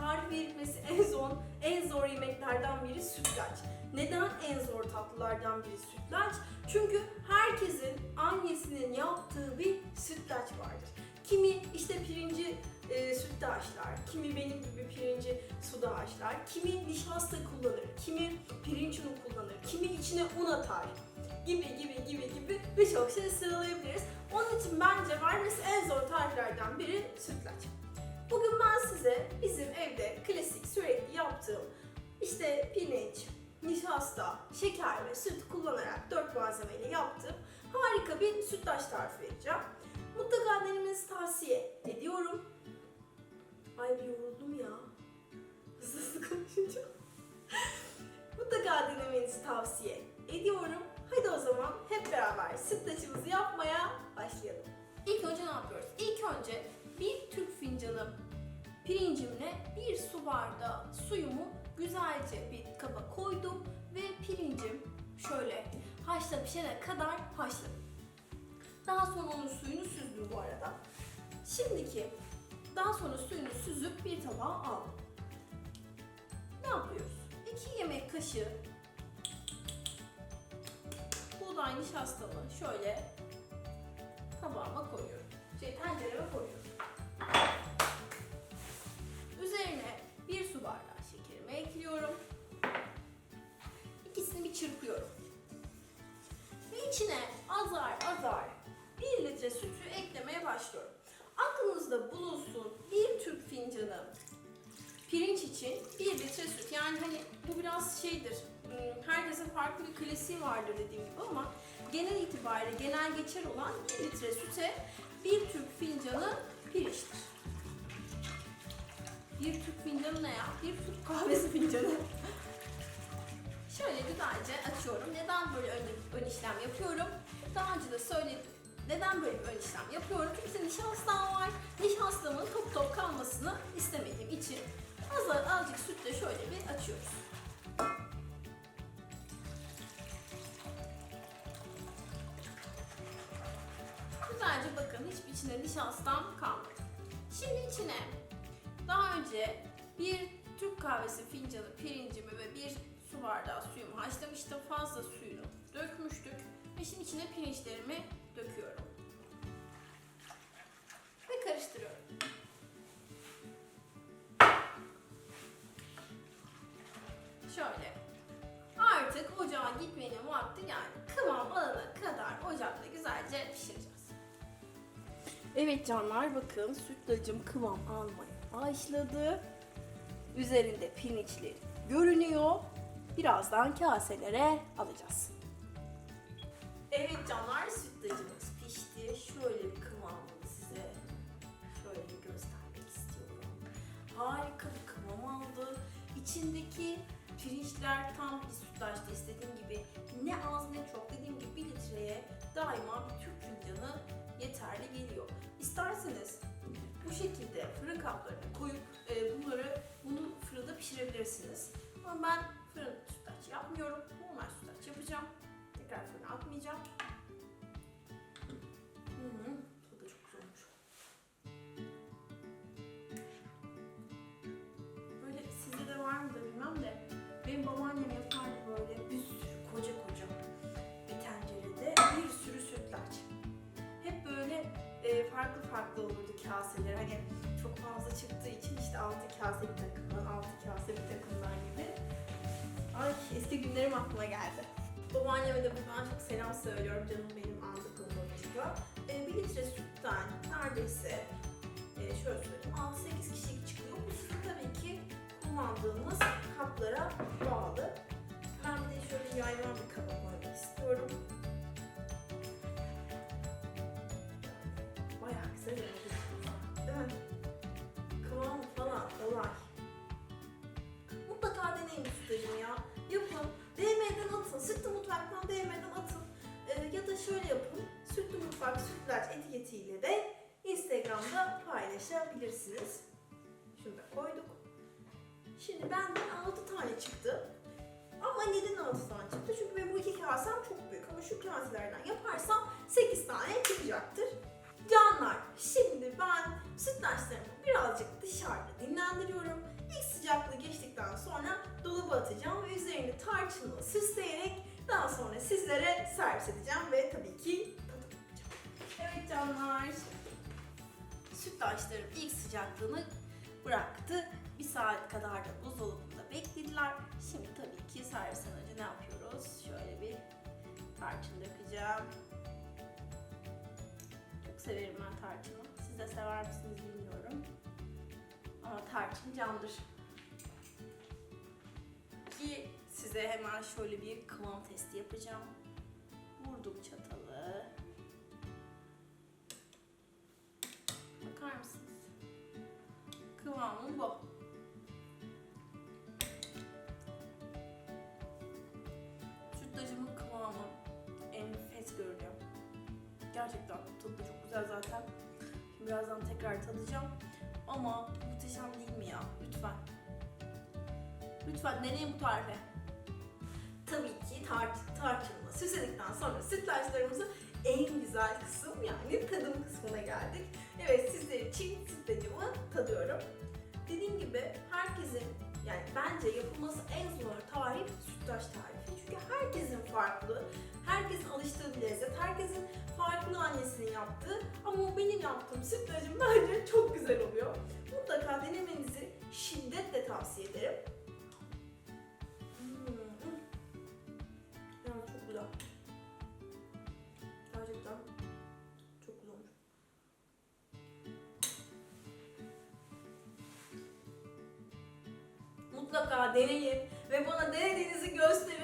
tarif verilmesi en zor, en zor yemeklerden biri sütlaç. Neden en zor tatlılardan biri sütlaç? Çünkü herkesin annesinin yaptığı bir sütlaç vardır. Kimi işte pirinci e, sütte haşlar, kimi benim gibi pirinci suda haşlar, kimi nişasta kullanır, kimi pirinç unu kullanır, kimi içine un atar gibi gibi gibi gibi birçok şey sıralayabiliriz. Onun için bence vermesi en zor tariflerden biri sütlaç. Bugün ben size bizim evde klasik sürekli yaptığım işte pirinç, nişasta, şeker ve süt kullanarak dört malzemeyle yaptığım harika bir sütlaç tarifi vereceğim. Mutlaka denemenizi tavsiye ediyorum. Ay bir yoruldum ya. Hızlı hızlı konuşunca. Mutlaka denemenizi tavsiye ediyorum. Hadi o zaman hep beraber sütlaçımızı yapmaya başlayalım. İlk önce ne yapıyoruz? İlk önce bir Türk fincanı pirincimle bir su bardağı suyumu güzelce bir kaba koydum ve pirincim şöyle haşla pişene kadar haşladım. Daha sonra onun suyunu süzdüm bu arada. Şimdiki daha sonra suyunu süzüp bir tabağa aldım. Ne yapıyoruz? 2 yemek kaşığı buğday nişastamı şöyle tabağıma koyuyorum. Şey tencereme koyuyorum. Çırpıyorum. Ve içine azar azar 1 litre sütü eklemeye başlıyorum. Aklınızda bulunsun bir Türk fincanı pirinç için 1 litre süt. Yani hani bu biraz şeydir. hmm, Herkesin farklı bir klasiği vardır dediğim gibi ama genel itibariyle genel geçer olan 1 litre süte bir Türk fincanı pirinçtir. Bir Türk fincanı ne ya? Bir Türk kahvesi fincanı. Şöyle güzelce açıyorum. Neden böyle ön, ön işlem yapıyorum? Daha önce de söyledim. Neden böyle bir ön işlem yapıyorum? Çünkü nişastam var. Nişastamın top top kalmasını istemediğim için az azıcık sütle şöyle bir açıyoruz. Güzelce bakın hiçbir içine nişastam kalmadı. Şimdi içine daha önce bir Türk kahvesi fincanı pirincimi ve bir su bardağı suyumu haşlamıştım. Fazla suyunu dökmüştük. Ve şimdi içine pirinçlerimi döküyorum. Ve karıştırıyorum. Şöyle. Artık ocağa gitmenin vakti geldi. Kıvam alana kadar ocakta güzelce pişireceğiz. Evet canlar bakın sütlacım kıvam almaya başladı. Üzerinde pirinçleri görünüyor. Birazdan kaselere alacağız. Evet canlar sütlacımız pişti. Şöyle bir kıvamını size şöyle göstermek istiyorum. Harika bir kıvam aldı. İçindeki pirinçler tam bir sütlaçta istediğim gibi ne az ne çok dediğim gibi bir litreye daima bir Türk fincanı yeterli geliyor. İsterseniz bu şekilde fırın kaplarına koyup e, bunları bunu fırında pişirebilirsiniz. Ama ben çıktığı için işte altı kase bir takımdan, altı kase bir takımdan gibi. Ay eski günlerim aklıma geldi. Babaanneme de buradan çok selam söylüyorum canım benim aldıkım babacıma. E, bir litre sütten neredeyse e, şöyle söyleyeyim 6-8 kişilik çıkıyor. Bu sizin tabii ki kullandığınız kaplara bağlı. Ben bir de şöyle yayvan bir kaba koymak istiyorum. Bayağı güzel olay. Mutlaka deneyin sütlacını ya. Yapın. DM'den atın. Sütlü mutfaktan DM'den atın. Ee, ya da şöyle yapın. Sütlü mutfak sütlaç etiketiyle de Instagram'da paylaşabilirsiniz. Şunu da koyduk. Şimdi benden 6 tane çıktı. Ama neden 6 tane çıktı? Çünkü benim bu iki kasem çok büyük. Ama şu kaselerden yaparsam 8 tane çıkacaktır. Canlar, şimdi ben sütlaçlarımı birazcık dışarıda dinlendiriyorum. İlk sıcaklığı geçtikten sonra dolaba atacağım ve üzerini tarçınla süsleyerek daha sonra sizlere servis edeceğim ve tabii ki. Evet canlar. Sütlaçlarım ilk sıcaklığını bıraktı. Bir saat kadar da buzdolabında beklediler. Şimdi tabii ki servisten önce ne yapıyoruz? Şöyle bir tarçın dökeceğim. Çok severim ben tarçını. Siz de sever misiniz bilmiyorum. Ama tarçın candır. Ki size hemen şöyle bir kıvam testi yapacağım. Vurdum çatalı. Bakar mısınız? Kıvamı bu. Sütlacımın kıvamı enfes görünüyor. Gerçekten tadı çok güzel zaten. Şimdi birazdan tekrar tadacağım. Ama muhteşem değil mi ya? Lütfen. Lütfen deneyin bu tarifi. Tabii ki tar- tarçınla süsledikten sonra sütlaçlarımızı en güzel kısım yani tadım kısmına geldik. Evet sizler için sütlacımı tadıyorum. Dediğim gibi herkesin yani bence yapılması en zor tarif sütlaç tarifi. Alıştığı bir lezzet, herkesin farklı annesinin yaptığı ama benim yaptığım sütlacım bence çok güzel oluyor. Mutlaka denemenizi şiddetle tavsiye ederim. Hmm. Yani çok güzel. Gerçekten çok güzel olmuş. Mutlaka deneyin ve bana denediğinizi gösterin.